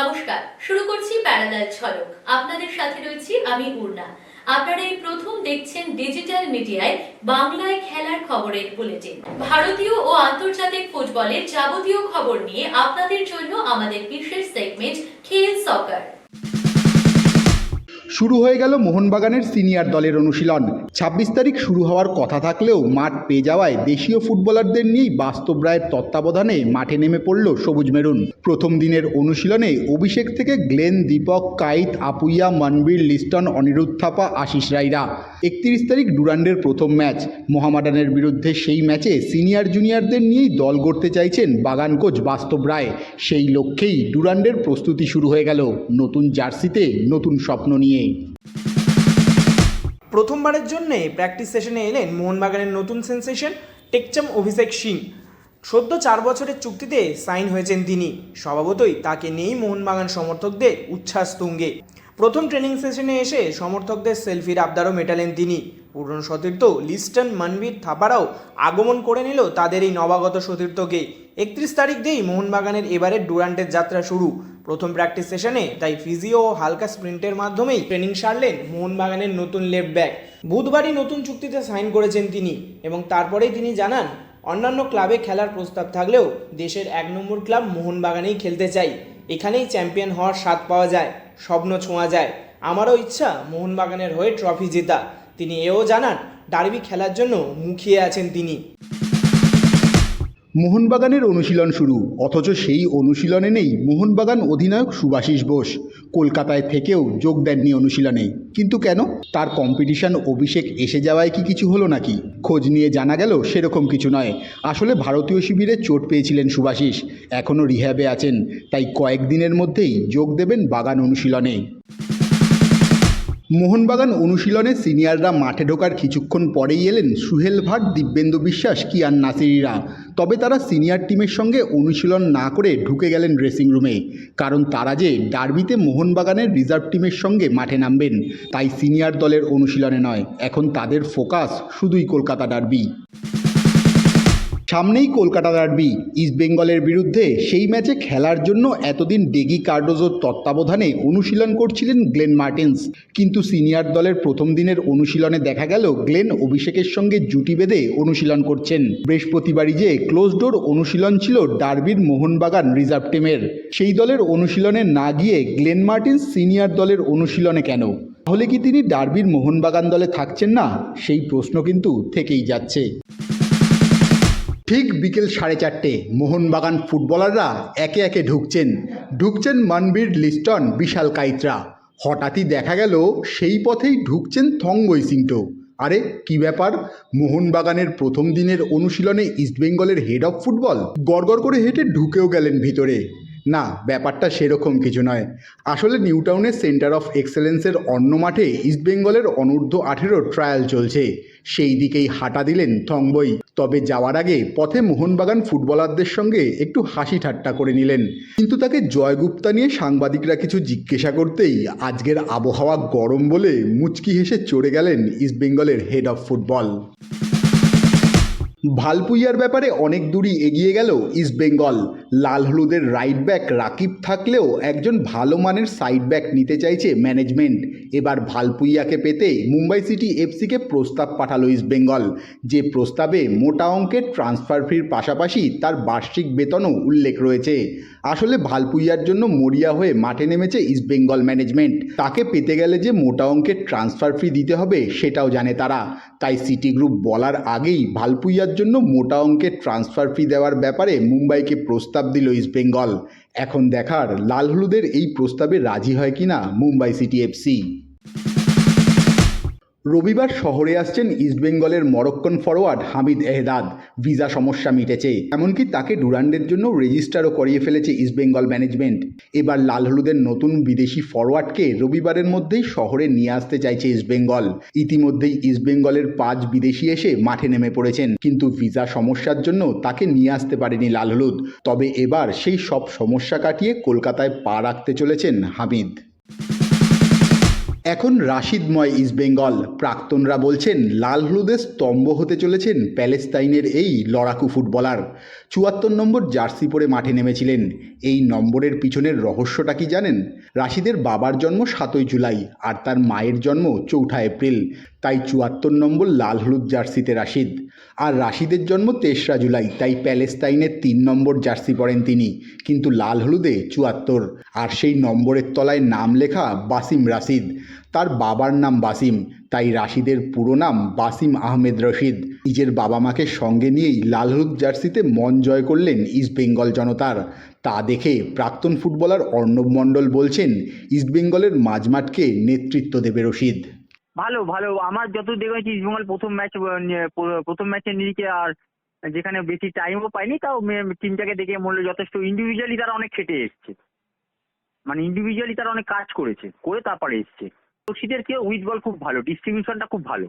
নমস্কার, শুরু করছি প্যারালাল ঝলক আপনাদের সাথে রয়েছি আমি উর্না আপনারা এই প্রথম দেখছেন ডিজিটাল মিডিয়ায় বাংলায় খেলার খবরের বুলেটিন। ভারতীয় ও আন্তর্জাতিক ফুটবলের যাবতীয় খবর নিয়ে আপনাদের জন্য আমাদের বিশেষ সেগমেন্ট খেল সকার শুরু হয়ে গেল মোহনবাগানের সিনিয়র দলের অনুশীলন। ছাব্বিশ তারিখ শুরু হওয়ার কথা থাকলেও মাঠ পেয়ে যাওয়ায় দেশীয় ফুটবলারদের নিয়েই বাস্তব রায়ের তত্ত্বাবধানে মাঠে নেমে পড়ল সবুজ মেরুন। প্রথম দিনের অনুশীলনে অভিষেক থেকে গ্লেন, দীপক, কাইত, আপুইয়া, মনবীর, লিস্টন, অনিরুদ্ধ থাপা, আশিস রাইরা। একত্রিশ তারিখ ডুরান্ডের প্রথম ম্যাচ। মোহামেডানের বিরুদ্ধে সেই ম্যাচে সিনিয়র জুনিয়রদের নিয়েই দল গড়তে চাইছেন বাগান কোচ বাস্তব রায়। সেই লক্ষ্যেই ডুরান্ডের প্রস্তুতি শুরু হয়ে গেল নতুন জার্সিতে নতুন স্বপ্ন নিয়ে। প্রথমবারের জন্যে প্র্যাকটিস সেশনে এলেন মোহনবাগানের নতুন সেন্সেশন টেকচাম অভিষেক সিং। সদ্য চার বছরের চুক্তিতে সাইন হয়েছেন তিনি। স্বভাবতই তাকে নেই মোহনবাগান সমর্থকদের উচ্ছ্বাস তুঙ্গে। প্রথম ট্রেনিং সেশনে এসে সমর্থকদের সেলফির আবদারও মেটালেন তিনি। পুরনো সতীর্থ লিস্টন মনবীর থাপারাও আগমন করে নিল তাদের এই নবাগত সতীর্থকে। একত্রিশ তারিখ দিয়েই মোহনবাগানের এবারের ডুরান্টের যাত্রা শুরু। প্রথম প্র্যাকটিস সেশনে তাই ফিজিও ও হালকা স্প্রিন্টের মাধ্যমেই ট্রেনিং সারলেন মোহনবাগানের নতুন লেফট ব্যাক বুধবারই নতুন চুক্তিতে সাইন করেছেন তিনি এবং তারপরেই তিনি জানান, অন্যান্য ক্লাবে খেলার প্রস্তাব থাকলেও দেশের এক নম্বর ক্লাব মোহনবাগানেই খেলতে চাই। এখানেই চ্যাম্পিয়ন হওয়ার স্বাদ পাওয়া যায়। স্বপ্ন ছোঁয়া যায়। আমারও ইচ্ছা মোহনবাগানের হয়ে ট্রফি জেতা। তিনি এও জানান, ডার্বি খেলার জন্য মুখিয়ে আছেন তিনি। মোহনবাগানের অনুশীলন শুরু। অথচ সেই অনুশীলনে নেই মোহনবাগান অধিনায়ক সুভাষিস বোস। কলকাতায় থেকেও যোগ দেননি অনুশীলনে। কিন্তু কেন? তার কম্পিটিশন অভিষেক এসে যাওয়ায় কি কিছু হলো নাকি? খোঁজ নিয়ে জানা গেল সেরকম কিছু নয়। আসলে ভারতীয় শিবিরে চোট পেয়েছিলেন সুভাষিস। এখনও রিহ্যাবে আছেন। তাই কয়েকদিনের মধ্যেই যোগ দেবেন বাগান অনুশীলনে। মোহনবাগান অনুশীলনে সিনিয়ররা মাঠে ঢোকার কিছুক্ষণ পরেই এলেন সুহেল ভাট, দিব্যেন্দু বিশ্বাস, কিয়ান নাসিরিরা। তবে তারা সিনিয়র টিমের সঙ্গে অনুশীলন না করে ঢুকে গেলেন ড্রেসিং রুমে কারণ তারা যে ডার্বিতে মোহনবাগানের রিজার্ভ টিমের সঙ্গে মাঠে নামবেন, তাই সিনিয়র দলের অনুশীলনে নয়। এখন তাদের ফোকাস শুধুই কলকাতা ডার্বি সামনেই কলকাতা ডার্বি ইস্টবেঙ্গলের বিরুদ্ধে সেই ম্যাচে খেলার জন্য এতদিন ডেগি কার্ডোজোর তত্ত্বাবধানে অনুশীলন করছিলেন গ্লেন মার্টিন্স। কিন্তু সিনিয়র দলের প্রথম দিনের অনুশীলনে দেখা গেল গ্লেন অভিষেকের সঙ্গে জুটি বেঁধে অনুশীলন করছেন। বৃহস্পতিবারই যে ক্লোজ ডোর অনুশীলন ছিল ডার্বির মোহনবাগান রিজার্ভ টিমের। সেই দলের অনুশীলনে না গিয়ে গ্লেন মার্টিন্স সিনিয়র দলের অনুশীলনে কেন? তাহলে কি তিনি ডার্বির মোহনবাগান দলে থাকছেন না? সেই প্রশ্ন কিন্তু থেকেই যাচ্ছে। ঠিক বিকেল সাড়ে চারটে, মোহনবাগান ফুটবলাররা একে একে ঢুকছেন। ঢুকছেন মানবীর লিস্টন, বিশাল কাইত্রা। হঠাৎই দেখা গেল সেই পথেই ঢুকছেন থংবই সিংটো আরে, কি ব্যাপার? মোহনবাগানের প্রথম দিনের অনুশীলনে ইস্টবেঙ্গলের হেড অফ ফুটবল গড় করে হেঁটে ঢুকেও গেলেন ভিতরে। না, ব্যাপারটা সেরকম কিছু নয়। আসলে নিউটাউনের সেন্টার অফ এক্সেলেন্সের অন্য মাঠে ইস্টবেঙ্গলের অনূর্ধ্ব আঠেরো ট্রায়াল চলছে। সেই দিকেই হাঁটা দিলেন থংবই। তবে যাওয়ার আগে পথে মোহনবাগান ফুটবলারদের সঙ্গে একটু হাসি ঠাট্টা করে নিলেন। কিন্তু তাকে জয়গুপ্তা নিয়ে সাংবাদিকরা কিছু জিজ্ঞাসা করতেই আজকের আবহাওয়া গরম বলে মুচকি হেসে চড়ে গেলেন ইস্টবেঙ্গলের হেড অফ ফুটবল ভালপুইয়ার ব্যাপারে অনেক দূরই এগিয়ে গেল ইস্টবেঙ্গল লাল হলুদের রাইট ব্যাক রাকিব থাকলেও একজন ভালো মানের সাইড ব্যাক নিতে চাইছে ম্যানেজমেন্ট এবার ভালপুইয়াকে পেতে মুম্বাই সিটি এফসিকে প্রস্তাব পাঠালো ইস্টবেঙ্গল যে প্রস্তাবে মোটা অঙ্কের ট্রান্সফার ফির পাশাপাশি তার বার্ষিক বেতনও উল্লেখ রয়েছে। আসলে ভালপুইয়ার জন্য মরিয়া হয়ে মাঠে নেমেছে ইস্টবেঙ্গল ম্যানেজমেন্ট তাকে পেতে গেলে যে মোটা অঙ্কের ট্রান্সফার ফি দিতে হবে সেটাও জানে তারা। তাই সিটি গ্রুপ বলার আগেই ভালপুইয়ার জন্য মোটা অঙ্কের ট্রান্সফার ফি দেওয়ার ব্যাপারে মুম্বাইকে প্রস্তাব দিল ইস্টবেঙ্গল এখন দেখার লাল হলুদের এই প্রস্তাবে রাজি হয় কিনা মুম্বাই সিটি এফসি রবিবার শহরে আসছেন ইস্টবেঙ্গলের Moroccan forward Hamid Ahadad. Visa সমস্যা মিটেছে। এমনকি তাকে ডুরান্ডের জন্য রেজিস্টারও করিয়ে ফেলেছে ইস্টবেঙ্গল ম্যানেজমেন্ট। এবার লাল হলুদের নতুন বিদেশি ফরোয়ার্ডকে রবিবারের মধ্যেই শহরে নিয়ে আসতে চাইছে ইস্টবেঙ্গল ইতিমধ্যেই ইস্টবেঙ্গলের পাঁচ বিদেশি এসে মাঠে নেমে পড়েছেন। কিন্তু ভিসা সমস্যার জন্য তাকে নিয়ে আসতে পারেনি লাল হলুদ। তবে এবার সেই সব সমস্যা কাটিয়ে কলকাতায় পা রাখতে চলেছেন হামিদ। এখন রাশিদময় ইস্টবেঙ্গল প্রাক্তনরা বলছেন লাল হলুদের স্তম্ভ হতে চলেছেন প্যালেস্তাইনের এই লড়াকু ফুটবলার। চুয়াত্তর নম্বর জার্সি পরে মাঠে নেমেছিলেন। এই নম্বরের পিছনের রহস্যটা কি জানেন? রাশিদের বাবার জন্ম সাতই জুলাই আর তার মায়ের জন্ম চৌঠা এপ্রিল। তাই চুয়াত্তর নম্বর লাল হলুদ জার্সিতে রাশিদ। আর রাশিদের জন্ম তেসরা জুলাই, তাই প্যালেস্তাইনের তিন নম্বর জার্সি পরেন তিনি, কিন্তু লাল হলুদে চুয়াত্তর। আর সেই নম্বরের তলায় নাম লেখা বাসিম রাশিদ। তার বাবার নাম বাসিম, তাই রাশিদের পুরো নাম বাসিম আহমেদ রশিদ। নিজের বাবা মাকে সঙ্গে নিয়েই লাল হলুদ জার্সিতে মন জয় করলেন ইস্টবেঙ্গল জনতার। তা দেখে প্রাক্তন ফুটবলার অর্ণব মণ্ডল বলছেন ইস্টবেঙ্গলের মাঝমাঠকে নেতৃত্ব দেবে রশিদ। ভালো ভালো। আমার যত দেখেছি ইস্টবেঙ্গল প্রথম ম্যাচ, প্রথম ম্যাচের নিরিখে আর যেখানে বেশি টাইমও পাইনি তাও টিমটাকে দেখে মনে যথেষ্ট ইন্ডিভিজুয়ালি তারা অনেক খেটে এসছে। মানে ইন্ডিভিজুয়ালি তারা অনেক কাজ করেছে, করে তারপরে এসছে। রশিদের কে উইথ বল খুব ভালো ডিস্ট্রিবিউশনটা খুব ভালো।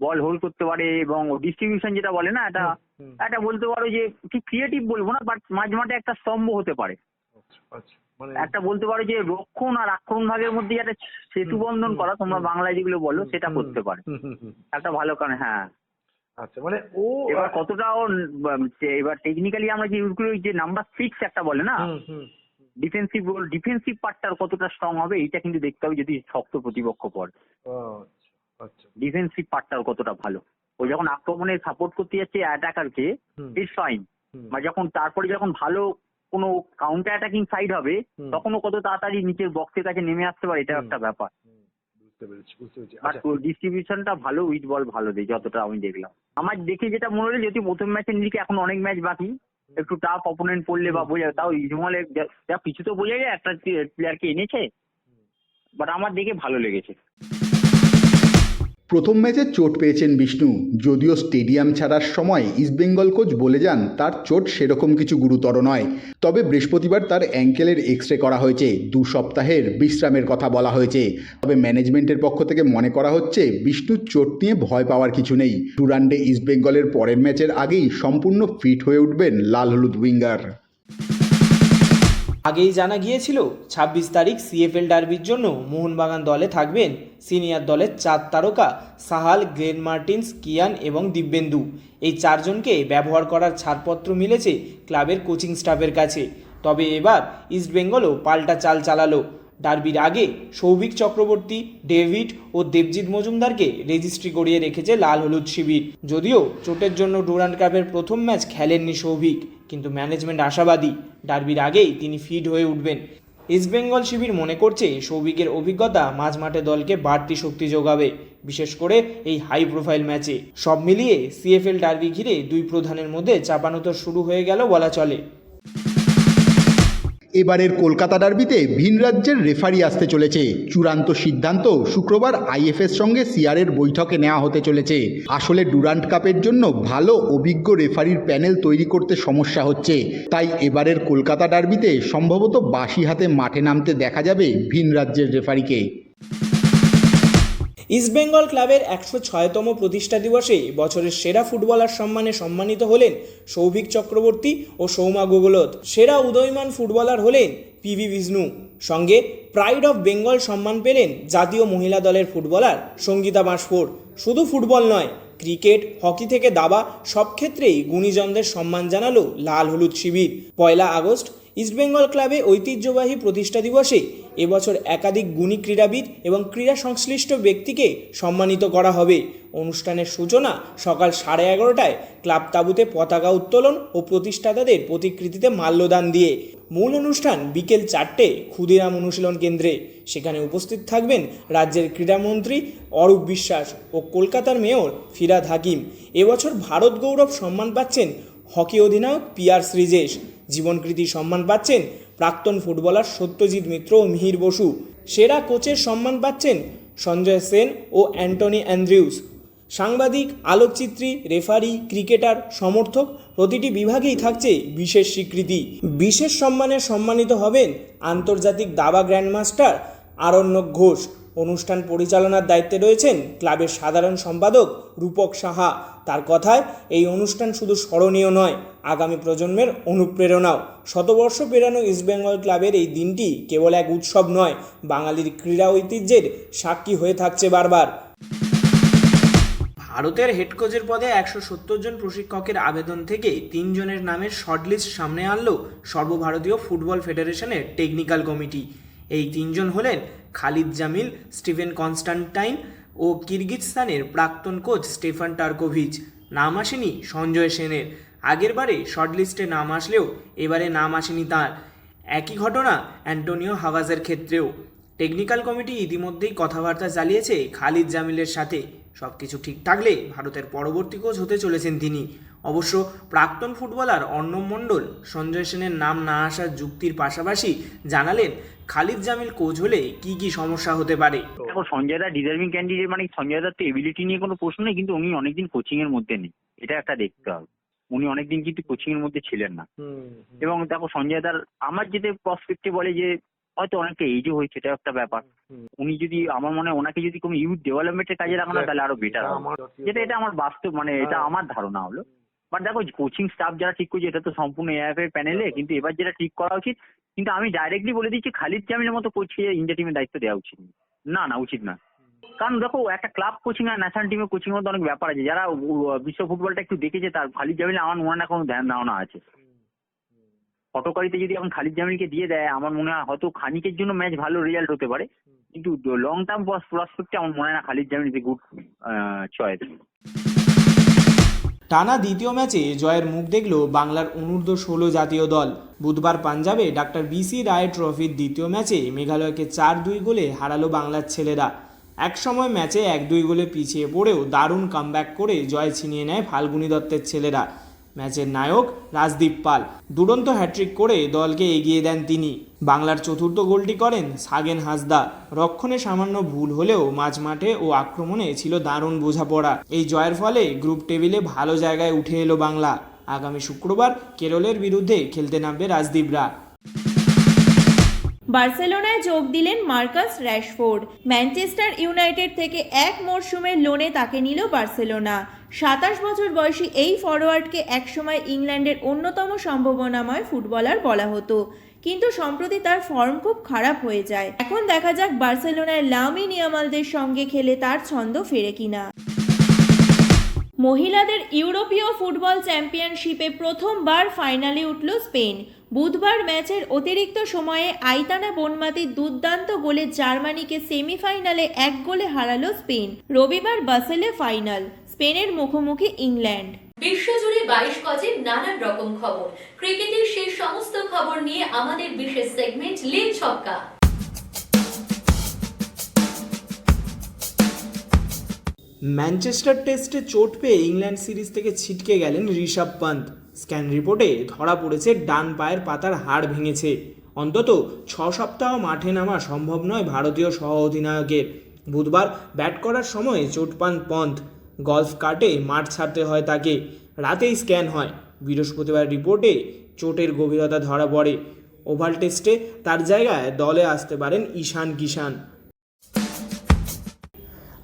বল হোল্ড করতে পারে এবং ডিস্ট্রিবিউশন যেটা বলে না এটা এটা বলতে পারো যে ঠিক ক্রিয়েটিভ বলব না বাট মাঝ মাঠে একটা স্তম্ভ হতে পারে। আচ্ছা মানে একটা বলতে পারো যে রক্ষণ আর আক্রমণ ভাগের মধ্যে একটা সেতু বন্ধন করা তোমরা বাংলায় যেগুলো বলো সেটা করতে পারে। একটা ভালো কারণ হ্যাঁ। আচ্ছা মানে ও এবার কতটা ও এবার টেকনিক্যালি আমরা যে ইউজ করি যে নাম্বার সিক্স একটা বলে না। ডিফেন্সিভ রোল ডিফেন্সিভ পার্টটার কতটা স্ট্রং হবে এইটা কিন্তু দেখতে হবে যদি শক্ত প্রতিপক্ষ পড়ে ডিফেন্সিভ পার্টটার কতটা ভালো? ও যখন আক্রমণে সাপোর্ট করতে যাচ্ছে অ্যাটাকারকে ইটস ফাইন। বা যখন তারপরে যখন ভালো কোনো কাউন্টার অ্যাটাকিং সাইড হবে হুম। তখন ও কত তাড়াতাড়ি নিচের বক্সের কাছে নেমে আসতে পারে এটা একটা ব্যাপার। বাট আচ্ছা। ডিস্ট্রিবিউশনটা ভালো উইথ বল ভালো দেয় যতটা আমি দেখলাম। আমার দেখে যেটা মনে হলো যদি প্রথম ম্যাচের নিরিখে এখন অনেক ম্যাচ বাকি একটু টাফ অপোনেন্ট পড়লে বা বোঝা তাও ইজমল যা কিছু তো বোঝা যায় একটা প্লেয়ারকে এনেছে? বাট আমার দেখে ভালো লেগেছে। প্রথম ম্যাচে চোট পেয়েছেন বিষ্ণু। যদিও স্টেডিয়াম ছাড়ার সময় ইস্টবেঙ্গল কোচ বলে যান, তার চোট সেরকম কিছু গুরুতর নয়। তবে বৃহস্পতিবার তার অ্যাঙ্কেলের এক্স রে করা হয়েছে। দু সপ্তাহের বিশ্রামের কথা বলা হয়েছে। তবে ম্যানেজমেন্টের পক্ষ থেকে মনে করা হচ্ছে, বিষ্ণুর চোট নিয়ে ভয় পাওয়ার কিছু নেই। টুরান্ডে ইস্টবেঙ্গলের পরের ম্যাচের আগেই সম্পূর্ণ ফিট হয়ে উঠবেন লাল হলুদ উইঙ্গার। আগেই জানা গিয়েছিল, ছাব্বিশ তারিখ সিএফএল ডার্বির জন্য মোহনবাগান দলে থাকবেন সিনিয়র দলের চার তারকা সাহাল গ্লেন মার্টিন্স, কিয়ান এবং দিব্যেন্দু। এই চারজনকে ব্যবহার করার ছাড়পত্র মিলেছে ক্লাবের কোচিং স্টাফের কাছে। তবে এবার ইস্টবেঙ্গলও পাল্টা চাল চালালো। ডার্বির আগে সৌভিক চক্রবর্তী, ডেভিড ও দেবজিৎ মজুমদারকে রেজিস্ট্রি করিয়ে রেখেছে লাল হলুদ শিবির। যদিও চোটের জন্য ডুরান্ড কাপের প্রথম ম্যাচ খেলেননি সৌভিক। কিন্তু ম্যানেজমেন্ট আশাবাদী। ডার্বির আগেই তিনি ফিট হয়ে উঠবেন। ইস্টবেঙ্গল শিবির মনে করছে সৌভিকের অভিজ্ঞতা মাঝমাঠে দলকে বাড়তি শক্তি যোগাবে, বিশেষ করে এই হাই প্রোফাইল ম্যাচে সব মিলিয়ে সিএফএল ডার্বি ঘিরে দুই প্রধানের মধ্যে চাপানোতর শুরু হয়ে গেল বলা চলে। এবারের কলকাতা ডার্বিতে ভিন রাজ্যের রেফারি আসতে চলেছে। চূড়ান্ত সিদ্ধান্ত শুক্রবার আইএফের সঙ্গে সিআরের বৈঠকে নেওয়া হতে চলেছে। আসলে ডুরান্ট কাপের জন্য ভালো, অভিজ্ঞ রেফারির প্যানেল তৈরি করতে সমস্যা হচ্ছে। তাই এবারের কলকাতা ডার্বিতে সম্ভবত বাসি হাতে মাঠে নামতে দেখা যাবে ভিন রাজ্যের রেফারিকে। ইস্টবেঙ্গল ক্লাবের একশো ছয়তম প্রতিষ্ঠা দিবসে বছরের সেরা ফুটবলার সম্মানে সম্মানিত হলেন সৌভিক চক্রবর্তী ও সৌমা গোগলত সেরা উদয়মান ফুটবলার হলেন পিভি বিষ্ণু। সঙ্গে প্রাইড অফ বেঙ্গল সম্মান পেলেন জাতীয় মহিলা দলের ফুটবলার সঙ্গীতা বাঁশফোর। শুধু ফুটবল নয়, ক্রিকেট, হকি থেকে দাবা সব ক্ষেত্রেই গুণীজনদের সম্মান জানালো লাল হলুদ শিবির। পয়লা আগস্ট ইস্টবেঙ্গল ক্লাবে ঐতিহ্যবাহী প্রতিষ্ঠা দিবসে এবছর একাধিক গুণী ক্রীড়াবিদ এবং ক্রীড়া সংশ্লিষ্ট ব্যক্তিকে সম্মানিত করা হবে। অনুষ্ঠানের সূচনা সকাল সাড়ে এগারোটায় ক্লাব তাঁবুতে পতাকা উত্তোলন ও প্রতিষ্ঠাতাদের প্রতিকৃতিতে মাল্যদান দিয়ে। মূল অনুষ্ঠান বিকেল চারটে ক্ষুদিরাম অনুশীলন কেন্দ্রে। সেখানে উপস্থিত থাকবেন রাজ্যের ক্রীড়ামন্ত্রী অরূপ বিশ্বাস ও কলকাতার মেয়র ফিরাদ হাকিম। এবছর ভারত গৌরব সম্মান পাচ্ছেন হকি অধিনায়ক পিয়ার শ্রীজেশ। জীবনকৃতি সম্মান পাচ্ছেন প্রাক্তন ফুটবলার সত্যজিৎ মিত্র ও মিহির বসু। সেরা কোচের সম্মান পাচ্ছেন সঞ্জয় সেন ও অ্যান্টনি অ্যান্ড্রিউস। সাংবাদিক, আলোকচিত্রী, রেফারি, ক্রিকেটার, সমর্থক প্রতিটি বিভাগেই থাকছে বিশেষ স্বীকৃতি। বিশেষ সম্মানে সম্মানিত হবেন আন্তর্জাতিক দাবা গ্র্যান্ডমাস্টার আরণ্যক ঘোষ। অনুষ্ঠান পরিচালনার দায়িত্বে রয়েছেন ক্লাবের সাধারণ সম্পাদক রূপক সাহা। তার কথায়, এই অনুষ্ঠান শুধু স্মরণীয় নয়, আগামী প্রজন্মের অনুপ্রেরণাও। শতবর্ষ পেরানো ইস্টবেঙ্গল ক্লাবের এই দিনটি কেবল এক উৎসব নয়, বাঙালির ক্রীড়া ঐতিহ্যের সাক্ষী হয়ে থাকছে বারবার। ভারতের হেড কোচের পদে একশো সত্তর জন প্রশিক্ষকের আবেদন থেকে তিনজনের নামের শর্টলিস্ট সামনে আনল সর্বভারতীয় ফুটবল ফেডারেশনের টেকনিক্যাল কমিটি। এই তিনজন হলেন খালিদ জামিল, স্টিভেন কনস্টান্টাইন ও কিরগিজস্তানের প্রাক্তন কোচ স্টেফান টার্কোভিচ। নাম আসেনি সঞ্জয় সেনের। আগেরবারে শর্টলিস্টে নাম আসলেও এবারে নাম আসেনি তার। একই ঘটনা অ্যান্টোনিও হাওয়াজের ক্ষেত্রেও। টেকনিক্যাল কমিটি ইতিমধ্যেই কথাবার্তা চালিয়েছে খালিদ জামিলের সাথে। সব কিছু ঠিক থাকলে ভারতের পরবর্তী কোচ হতে চলেছেন তিনি। অবশ্য প্রাক্তন ফুটবলার অর্ণব মণ্ডল সঞ্জয় সেনের নাম না আসার যুক্তির পাশাপাশি জানালেন খালিদ জামিল কোচ হলে কি কি সমস্যা হতে পারে? দেখো সঞ্জয় দা ডিজার্ভিং ক্যান্ডিডেট মানে সঞ্জয় দার তো এবিলিটি নিয়ে কোনো প্রশ্ন নেই কিন্তু উনি অনেকদিন কোচিং এর মধ্যে নেই। এটা একটা দেখতে হবে। উনি অনেকদিন কিন্তু কোচিং এর মধ্যে ছিলেন না। এবং দেখো সঞ্জয় দার আমার যেটা প্রসপেক্টে বলে যে হয়তো অনেকটা এজও হয়েছে এটা একটা ব্যাপার। উনি যদি আমার মনে হয় ওনাকে যদি কোনো ইউথ ডেভেলপমেন্টের কাজে লাগানো তাহলে আরও বেটার হবে। যেটা এটা আমার বাস্তব মানে এটা হ্যাঁ। আমার ধারণা হলো। বাট দেখো কোচিং স্টাফ যারা ঠিক করছে, এটা তো সম্পূর্ণ এআইএফ এর প্যানেলে কিন্তু এবার যেটা ঠিক করা উচিত, কিন্তু আমি ডাইরেক্টলি বলে দিচ্ছি, খালিদ জামিলের মতো কোচকে ইন্ডিয়া টিমের দায়িত্ব দেওয়া উচিত না। না উচিত না। কারণ দেখো, একটা ক্লাব কোচিং আর ন্যাশনাল টিমের কোচিং মধ্যে অনেক ব্যাপার আছে। যারা বিশ্ব ফুটবলটা একটু দেখেছে, তার খালিদ জামিল আমার মনে হয় না কোনো ধ্যান ধারণা আছে। ফটোকারিতে যদি এখন খালিদ জামিলকে দিয়ে দেয়, আমার মনে হয় হয়তো খানিকের জন্য ম্যাচ ভালো রেজাল্ট হতে পারে। কিন্তু লং টার্ম প্রসপেক্টে আমার মনে হয় না Khalid Jamil is a good choice টানা দ্বিতীয় ম্যাচে জয়ের মুখ দেখল বাংলার অনূর্ধ্ব ষোলো জাতীয় দল। বুধবার পাঞ্জাবে ডাক্তার বিসি রায় ট্রফির দ্বিতীয় ম্যাচে মেঘালয়কে চার দুই গোলে হারালো বাংলার ছেলেরা। একসময় ম্যাচে এক দুই গোলে পিছিয়ে পড়েও দারুণ কামব্যাক করে জয় ছিনিয়ে নেয় ফাল্গুনি দত্তের ছেলেরা। ম্যাচের নায়ক রাজদীপ পাল। দুরন্ত হ্যাট্রিক করে দলকে এগিয়ে দেন তিনি। বাংলার চতুর্থ গোলটি করেন সাগেন হাসদা রক্ষণে সামান্য ভুল হলেও মাঝমাঠে ও আক্রমণে ছিল দারুণ বোঝাপড়া। এই জয়ের ফলে গ্রুপ টেবিলে ভালো জায়গায় উঠে এলো বাংলা। আগামী শুক্রবার কেরলের বিরুদ্ধে খেলতে নামবে রাজদীপরা। বার্সেলোনায় যোগ দিলেন মার্কাস র্যাশফোর্ড। ম্যানচেস্টার ইউনাইটেড থেকে এক মরশুমের লোনে তাকে নিল বার্সেলোনা। সাতাশ বছর বয়সী এই ফরোয়ার্ডকে একসময় ইংল্যান্ডের অন্যতম সম্ভাবনাময় ফুটবলার বলা হতো। কিন্তু সম্প্রতি তার ফর্ম খুব খারাপ হয়ে যায়। এখন দেখা যাক বার্সেলোনায় লামিন নিয়ামালদের সঙ্গে খেলে তার ছন্দ ফেরে কিনা। মহিলাদের ইউরোপীয় ফুটবল চ্যাম্পিয়নশিপে প্রথমবার ফাইনালে উঠল স্পেন। বুধবার ম্যাচের অতিরিক্ত সময়ে আইতানা বনমাতির দুর্দান্ত গোলে জার্মানিকে সেমিফাইনালে এক গোলে হারালো স্পেন। রবিবার বাসেলে ফাইনাল, স্পেনের মুখোমুখি ইংল্যান্ড। বিশ্বজুড়ে বাইশ গজের নানান রকম খবর। ক্রিকেটের সেই সমস্ত খবর নিয়ে আমাদের বিশেষ সেগমেন্ট লীল ছক্কা। ম্যানচেস্টার টেস্টে চোট পেয়ে ইংল্যান্ড সিরিজ থেকে ছিটকে গেলেন ঋষভ পান্ত। স্ক্যান রিপোর্টে ধরা পড়েছে, ডান পায়ের পাতার হাড় ভেঙেছে। অন্তত ছ সপ্তাহ মাঠে নামা সম্ভব নয় ভারতীয় সহ অধিনায়কের বুধবার ব্যাট করার সময় চোট পান পন্থ গলফ কাটে, মাঠ ছাড়তে হয় তাকে। রাতেই স্ক্যান হয়। বৃহস্পতিবার রিপোর্টে চোটের গভীরতা ধরা পড়ে। ওভাল টেস্টে তার জায়গায় দলে আসতে পারেন ঈশান কিষান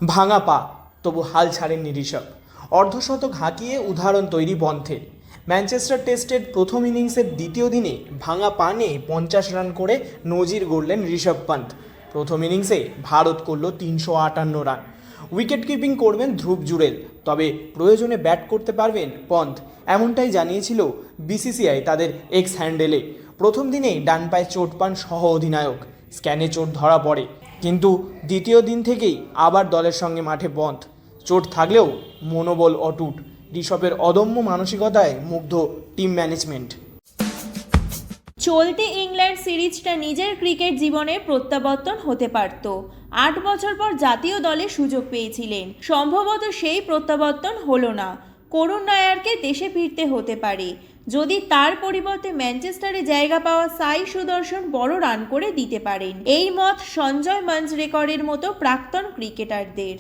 ভাঙা পা, তবু হাল ছাড়েননি ঋষভ অর্ধশতক হাঁকিয়ে উদাহরণ তৈরি পন্থে। ম্যানচেস্টার টেস্টের প্রথম ইনিংসের দ্বিতীয় দিনে ভাঙা পা নিয়ে পঞ্চাশ রান করে নজির গড়লেন ঋষভ পান্ত প্রথম ইনিংসে ভারত করল তিনশো আটান্ন রান। উইকেট কিপিং করবেন ধ্রুব জুরেল তবে প্রয়োজনে ব্যাট করতে পারবেন পন্থ। এমনটাই জানিয়েছিল বিসিসিআই তাদের এক্স হ্যান্ডেলে প্রথম দিনেই ডান পায়ে চোট পান সহ অধিনায়ক স্ক্যানে চোট ধরা পড়ে। কিন্তু দ্বিতীয় দিন থেকেই আবার দলের সঙ্গে মাঠে পন্থ। চোট থাকলেও মনোবল অটুট, ঋষভের অদম্য মানসিকতায় মুগ্ধ টিম ম্যানেজমেন্ট চলতি ইংল্যান্ড সিরিজটা নিজের ক্রিকেট জীবনে প্রত্যাবর্তন হতে পারত। আট বছর পর জাতীয় দলে সুযোগ পেয়েছিলেন। সম্ভবত সেই প্রত্যাবর্তন হলো না। করুণ নায়ারকে দেশে ফিরতে হতে পারে। যদি তার পরিবর্তে ম্যানচেস্টারে জায়গা পাওয়া সাই সুদর্শন বড় রান করে দিতে পারেন। এই মত সঞ্জয় মঞ্চ রেকর্ডের মতো প্রাক্তন ক্রিকেটারদের।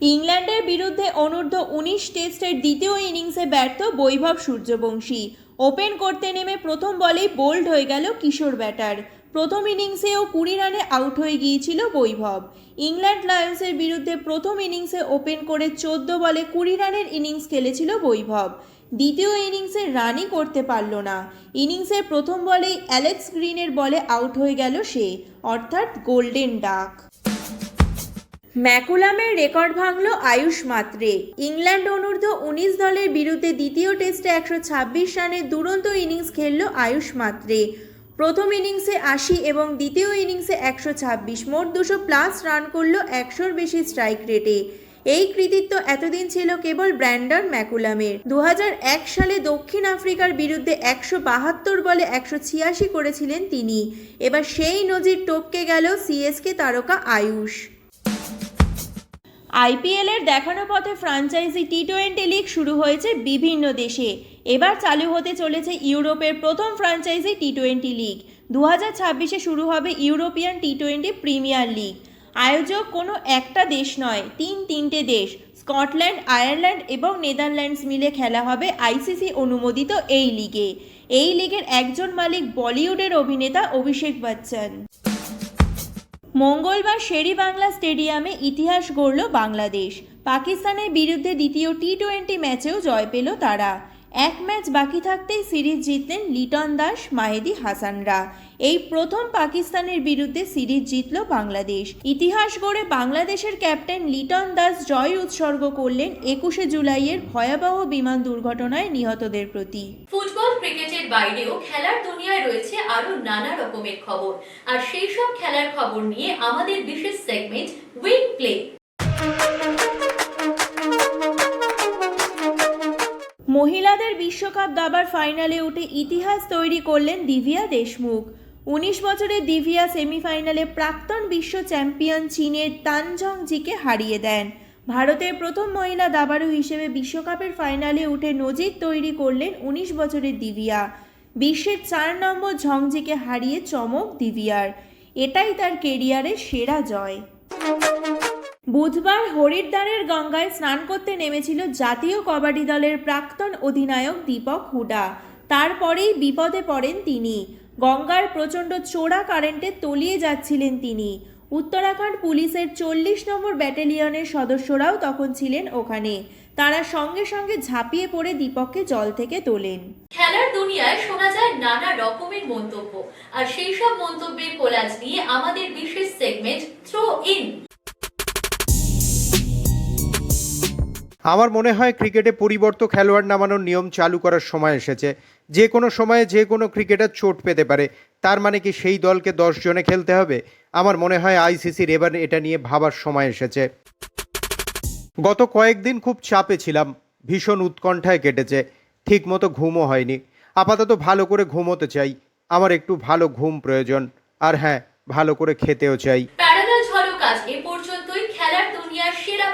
ইংল্যান্ডের বিরুদ্ধে অনূর্ধ্ব উনিশ টেস্টের দ্বিতীয় ইনিংসে ব্যর্থ বৈভব সূর্যবংশী। ওপেন করতে নেমে প্রথম বলেই বোল্ড হয়ে গেল কিশোর ব্যাটার। প্রথম ইনিংসেও কুড়ি রানে আউট হয়ে গিয়েছিল বৈভব। ইংল্যান্ড লায়ন্সের বিরুদ্ধে প্রথম ইনিংসে ওপেন করে চোদ্দ বলে কুড়ি রানের ইনিংস খেলেছিল বৈভব। দ্বিতীয় ইনিংসে রানই করতে পারল না। ইনিংসের প্রথম বলেই অ্যালেক্স গ্রিনের বলে আউট হয়ে গেল সে, অর্থাৎ গোল্ডেন ডাক। ম্যাকুলামের রেকর্ড ভাঙল আয়ুষ মাত্রে। ইংল্যান্ড অনূর্ধ্ব উনিশ দলের বিরুদ্ধে দ্বিতীয় টেস্টে একশো ছাব্বিশ রানের দুরন্ত ইনিংস খেলল আয়ুষ মাত্রে। প্রথম ইনিংসে আশি এবং দ্বিতীয় ইনিংসে একশো ছাব্বিশ। মোট দুশো প্লাস রান করল একশোর বেশি স্ট্রাইক রেটে। এই কৃতিত্ব এতদিন ছিল কেবল ব্র্যান্ডন ম্যাকুলামের। দু হাজার এক সালে দক্ষিণ আফ্রিকার বিরুদ্ধে একশো বাহাত্তর বলে একশো ছিয়াশি করেছিলেন তিনি। এবার সেই নজির টপকে গেল সিএসকে তারকা আয়ুষ। আইপিএলের দেখানো পথে ফ্রাঞ্চাইজি টি টোয়েন্টি লিগ শুরু হয়েছে বিভিন্ন দেশে। এবার চালু হতে চলেছে ইউরোপের প্রথম ফ্রাঞ্চাইজি টি টোয়েন্টি লিগ। দু হাজার ছাব্বিশে শুরু হবে European T twenty premier league. আয়োজক কোনো একটা দেশ নয়, তিন তিনটে দেশ। স্কটল্যান্ড, আয়ারল্যান্ড এবং নেদারল্যান্ডস মিলে খেলা হবে আইসিসি অনুমোদিত এই লিগে। এই লিগের একজন মালিক বলিউডের অভিনেতা অভিষেক বচ্চন। মঙ্গলবার শেরি বাংলা স্টেডিয়ামে ইতিহাস গড়ল বাংলাদেশ। পাকিস্তানের বিরুদ্ধে দ্বিতীয় টি টোয়েন্টি ম্যাচেও জয় পেল তারা। এক ম্যাচ বাকি থাকতেই সিরিজ জিতলেন লিটন দাস, মাহেদি হাসানরা। এই প্রথম পাকিস্তানের বিরুদ্ধে সিরিজ জিতল বাংলাদেশ। ইতিহাস গড়ে বাংলাদেশের ক্যাপ্টেন লিটন দাস জয় উৎসর্গ করলেন একুশে জুলাইয়ের ভয়াবহ বিমান দুর্ঘটনায় নিহতদের প্রতি। ফুটবল, ক্রিকেটের বাইরেও খেলার দুনিয়ায় রয়েছে আরও নানা রকমের খবর। আর সেই সব খেলার খবর নিয়ে আমাদের বিশেষ সেগমেন্ট উইং প্লে মহিলাদের বিশ্বকাপ দাবার ফাইনালে উঠে ইতিহাস তৈরি করলেন দিভিয়া দেশমুখ। উনিশ বছরের দিভিয়া সেমিফাইনালে প্রাক্তন বিশ্ব চ্যাম্পিয়ন চীনের তানজং জিকে হারিয়ে দেন। ভারতের প্রথম মহিলা দাবাড়ু হিসেবে বিশ্বকাপের ফাইনালে উঠে নজির তৈরি করলেন উনিশ বছরের দিভিয়া। বিশ্বের চার নম্বর ঝংজিকে হারিয়ে চমক দিভিয়ার। এটাই তার কেরিয়ারের সেরা জয়। বুধবার হরিদ্বারের গঙ্গায় স্নান করতে নেমেছিল জাতীয় কবাডি দলের প্রাক্তন অধিনায়ক দীপক হুডা। তারপরেই বিপদে পড়েন তিনি। গঙ্গার প্রচণ্ড চোরা কারেন্টে তলিয়ে যাচ্ছিলেন তিনি। উত্তরাখণ্ড পুলিশের চল্লিশ নম্বর ব্যাটালিয়নের সদস্যরাও তখন ছিলেন ওখানে। তারা সঙ্গে সঙ্গে ঝাঁপিয়ে পড়ে দীপককে জল থেকে তোলেন। খেলার দুনিয়ায় শোনা যায় নানা রকমের মন্তব্য। আর সেই সব মন্তব্যের কোলাজ নিয়ে আমাদের বিশেষ সেগমেন্ট থ্রো ইন আমার মনে হয় ক্রিকেটে পরিবর্ত খেলোয়াড় নামানোর নিয়ম চালু করার সময় এসেছে। যে কোনো সময়ে যে কোনো ক্রিকেটার চোট পেতে পারে। তার মানে কি সেই দলকে দশ জনে খেলতে হবে? আমার মনে হয় আইসিসির এবার এটা নিয়ে ভাবার সময় এসেছে। গত কয়েকদিন খুব চাপে ছিলাম। ভীষণ উৎকণ্ঠায় কেটেছে। ঠিক মতো ঘুমও হয়নি। আপাতত ভালো করে ঘুমোতে চাই। আমার একটু ভালো ঘুম প্রয়োজন। আর হ্যাঁ ভালো করে খেতেও চাই প্যারালাল ঝলক আজ এ পর্যন্তই খেলার দুনিয়ার সেরা